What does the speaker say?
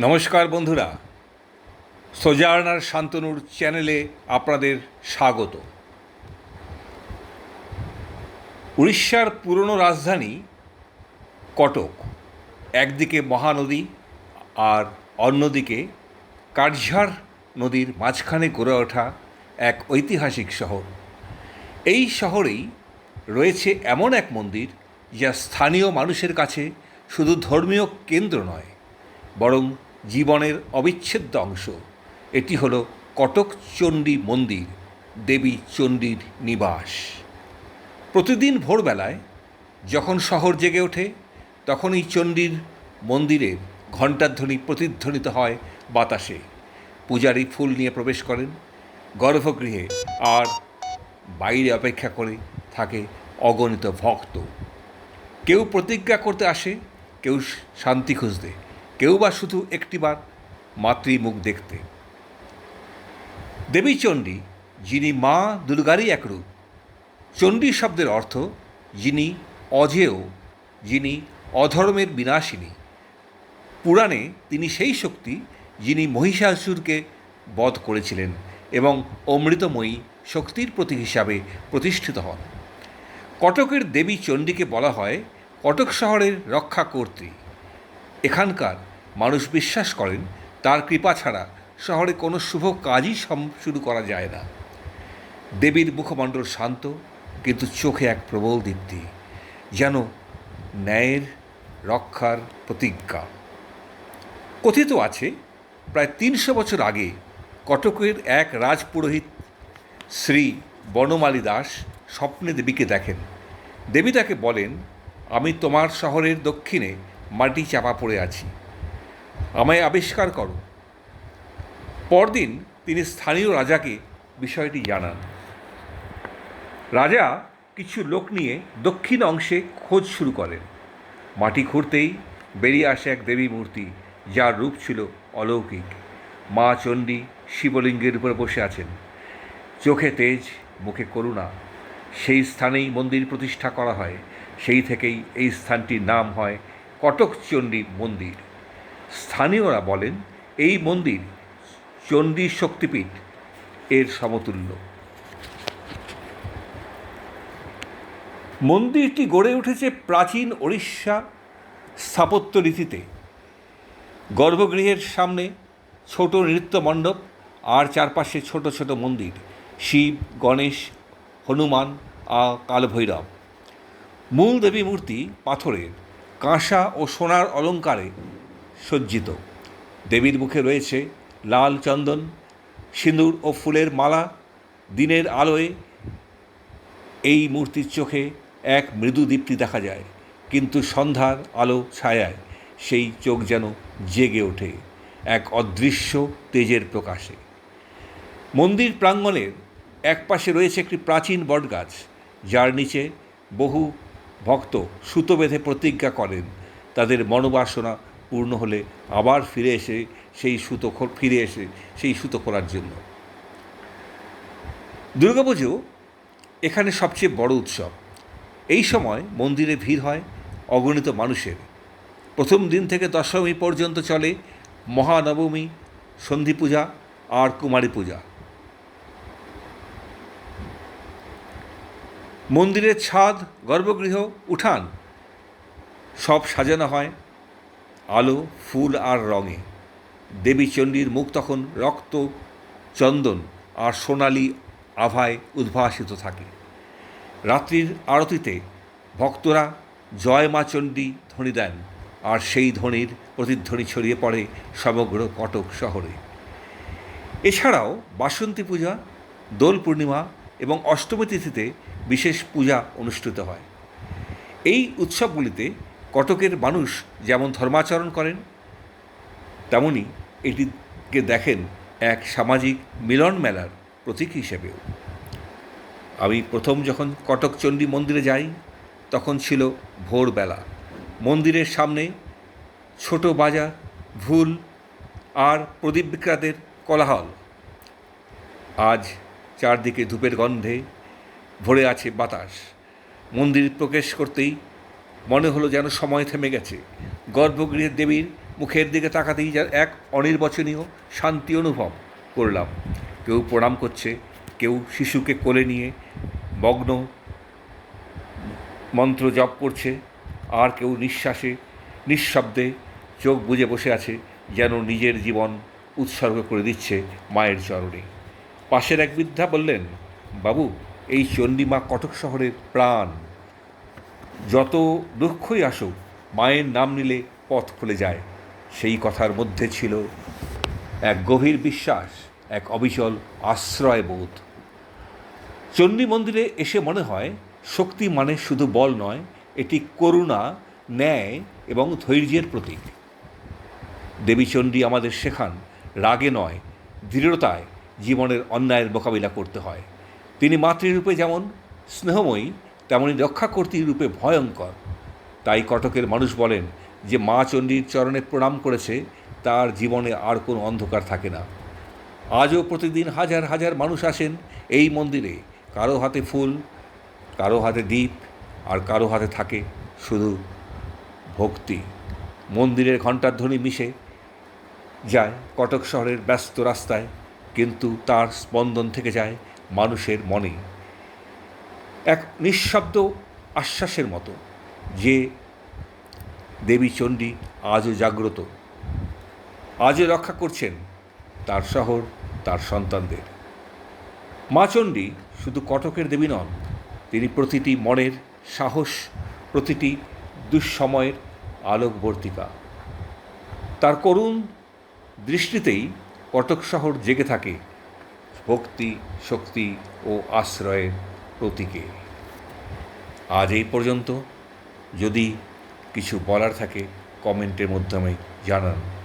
নমস্কার বন্ধুরা। সোজার্নার শান্তনুর চ্যানেলে আপনাদের স্বাগত। উড়িষ্যার পুরনো রাজধানী কটক, একদিকে মহানদী আর অন্যদিকে কাটঝাড় নদীর মাঝখানে গড়ে ওঠা এক ঐতিহাসিক শহর। এই শহরেই রয়েছে এমন এক মন্দির যা স্থানীয় মানুষের কাছে শুধু ধর্মীয় কেন্দ্র নয় বরং জীবনের অবিচ্ছেদ্য অংশ। এটি হলো কটক চণ্ডী মন্দির, দেবী চণ্ডীর নিবাস। প্রতিদিন ভোরবেলায় যখন শহর জেগে ওঠে তখন এই চণ্ডীর মন্দিরের ঘণ্টাধ্বনি প্রতিধ্বনিত হয় বাতাসে। পূজারী ফুল নিয়ে প্রবেশ করেন। গর্ভগৃহে আর বাইরে অপেক্ষা করে থাকে অগণিত ভক্ত। কেউ প্রতিজ্ঞা করতে আসে, কেউ শান্তি খুঁজতে। কেউ বা শুধু একটিবার মাতৃমুখ দেখতে। দেবী চণ্ডী, যিনি মা দুর্গারই এক রূপ। চণ্ডী শব্দের অর্থ যিনি অজেয়, যিনি অধর্মের বিনাশিনী। পুরাণে তিনি সেই শক্তি যিনি মহিষাসুরকে বধ করেছিলেন এবং অমৃতময়ী শক্তির প্রতীক হিসাবে প্রতিষ্ঠিত হন। কটকের দেবী চণ্ডীকে বলা হয় কটক শহরের রক্ষাকর্ত্রী এখানকার মানুষ বিশ্বাস করেন, তার কৃপা ছাড়া শহরে কোনো শুভ কাজই শুরু করা যায় না। দেবীর মুখমণ্ডল শান্ত, কিন্তু চোখে এক প্রবল দীপ্তি, যেন ন্যায়ের রক্ষার প্রতিজ্ঞা। কথিত আছে, প্রায় তিনশো বছর আগে কটকের এক রাজপুরোহিত শ্রী বনমালী দাস স্বপ্নে দেবীকে দেখেন। দেবী তাকে বলেন, আমি তোমার শহরের দক্ষিণে মাটি চাপা পড়ে আছি। আমায় আবিষ্কার করো। পরদিন তিনি স্থানীয় রাজাকে বিষয়টি জানান। রাজা কিছু লোক নিয়ে দক্ষিণ অংশে খোঁজ শুরু করেন। মাটি খুঁড়তেই বেরিয়ে আসে এক দেবী মূর্তি, যার রূপ ছিল অলৌকিক। মা চণ্ডী শিবলিঙ্গের উপর বসে আছেন। চোখে তেজ, মুখে করুণা। সেই স্থানেই মন্দির প্রতিষ্ঠা করা হয়। সেই থেকেই এই স্থানটির নাম হয় কটক চণ্ডী মন্দির। স্থানীয়রা বলেন, এই মন্দির চণ্ডী শক্তিপীঠ এর সমতুল্য। মন্দিরটি গড়ে উঠেছে প্রাচীন ওড়িশা স্থাপত্য রীতিতে। গর্ভগৃহের সামনে ছোট নৃত্য মণ্ডপ, আর চারপাশে ছোট ছোট মন্দির, শিব, গণেশ, হনুমান আর কালভৈরব। মূল দেবী মূর্তি পাথরের। কাঁসা ও সোনার অলঙ্কারে সজ্জিত। দেবীর মুখে রয়েছে লাল চন্দন, সিঁদুর ও ফুলের মালা। দিনের আলোয় এই মূর্তির চোখে এক মৃদু দীপ্তি দেখা যায়, কিন্তু সন্ধ্যার আলো ছায়ায় সেই চোখ যেন জেগে ওঠে এক অদৃশ্য তেজের প্রকাশে। মন্দির প্রাঙ্গণের এক পাশে রয়েছে একটি প্রাচীন বটগাছ, যার নিচে বহু ভক্ত সুতো বেঁধে প্রতিজ্ঞা করেন। তাদের মনোবাসনা পূর্ণ হলে আবার ফিরে এসে সেই সুতো ফিরে এসে সেই সুতো খোলার জন্য। দুর্গাপুজো এখানে সবচেয়ে বড় উৎসব। এই সময় মন্দিরে ভিড় হয় অগণিত মানুষের। প্রথম দিন থেকে দশমী পর্যন্ত চলে মহানবমী, সন্ধি পূজা আর কুমারী পূজা। মন্দিরের ছাদ, গর্ভগৃহ, উঠান, সব সাজানো হয় আলো, ফুল আর রঙে। দেবী চণ্ডীর মুখ তখন রক্ত, চন্দন আর সোনালি আভায় উদ্ভাসিত থাকে। রাত্রির আরতিতে ভক্তরা জয় মা চণ্ডী ধ্বনি দেন আর সেই ধ্বনির প্রতিধ্বনি ছড়িয়ে পড়ে সমগ্র কটক শহরে। এছাড়াও বাসন্তী পূজা, দোল পূর্ণিমা এবং অষ্টমী তিথিতে বিশেষ পূজা অনুষ্ঠিত হয়। এই উৎসবগুলিতে কটকের মানুষ যেমন ধর্মাচরণ করেন, তেমনি এটিকে দেখেন এক সামাজিক মিলন মেলার প্রতীক হিসেবেও। আমি প্রথম যখন কটক চণ্ডী মন্দিরে যাই, তখন ছিল ভোরবেলা। মন্দিরের সামনে ছোট বাজার, ভুল আর প্রদীপ বিক্রেতাদের কোলাহল। আজ চারদিকে ধূপের গন্ধে ভরে আছে বাতাস। মন্দির প্রবেশ করতেই মনে হলো যেন সময় থেমে গেছে। গর্ভগৃহের দেবীর মুখের দিকে তাকাতেই যা এক অনির্বচনীয় শান্তি অনুভব করলাম। কেউ প্রণাম করছে, কেউ শিশুকে কোলে নিয়ে মগ্ন মন্ত্র জপ করছে, আর কেউ নিঃশ্বাসে, নিঃশব্দে চোখ বুজে বসে আছে যেন নিজের জীবন উৎসর্গ করে দিচ্ছে মায়ের চরণে। পাশের এক বৃদ্ধা বললেন, বাবু এই চণ্ডীমা কটক শহরের প্রাণ। যত দুঃখই আসুক, মায়ের নাম নিলে পথ খুলে যায়। সেই কথার মধ্যে ছিল এক গভীর বিশ্বাস, এক অবিচল আশ্রয়বোধ। চণ্ডী মন্দিরে এসে মনে হয়, শক্তি মানে শুধু বল নয়, এটি করুণা, ন্যায় এবং ধৈর্যের প্রতীক। দেবী চণ্ডী আমাদের শেখান, রাগে নয়, দৃঢ়তায় জীবনের অন্যায়ের মোকাবিলা করতে হয়। তিনি মাতৃরূপে যেমন স্নেহময়ী, তেমনি রক্ষাকর্ত্রী রূপে ভয়ঙ্কর। তাই কটকের মানুষ বলেন যে মা চণ্ডীর চরণে প্রণাম করেছে, তার জীবনে আর কোনো অন্ধকার থাকে না। আজও প্রতিদিন হাজার হাজার মানুষ আসেন এই মন্দিরে। কারও হাতে ফুল, কারও হাতে দ্বীপ আর কারও হাতে থাকে শুধু ভক্তি। মন্দিরের ঘণ্টার ধ্বনি মিশে যায়, কটক শহরের ব্যস্ত রাস্তায়, কিন্তু তার স্পন্দন থেকে যায় মানুষের মনে এক নিঃশব্দ আশ্বাসের মতো যে দেবী চণ্ডী আজও জাগ্রত, আজও রক্ষা করছেন তার শহর, তার সন্তানদের। মা চণ্ডী শুধু কটকের দেবী নন, তিনি প্রতিটি মনের সাহস, প্রতিটি দুঃসময়ের আলোকবর্তিকা। তার করুণ দৃষ্টিতেই কটক শহর জেগে থাকে। ভক্তি, শক্তি ও আশ্রয়ের প্রতীকে। আজ এই পর্যন্ত। যদি কিছু বলার থাকে, কমেন্টের মাধ্যমে জানান।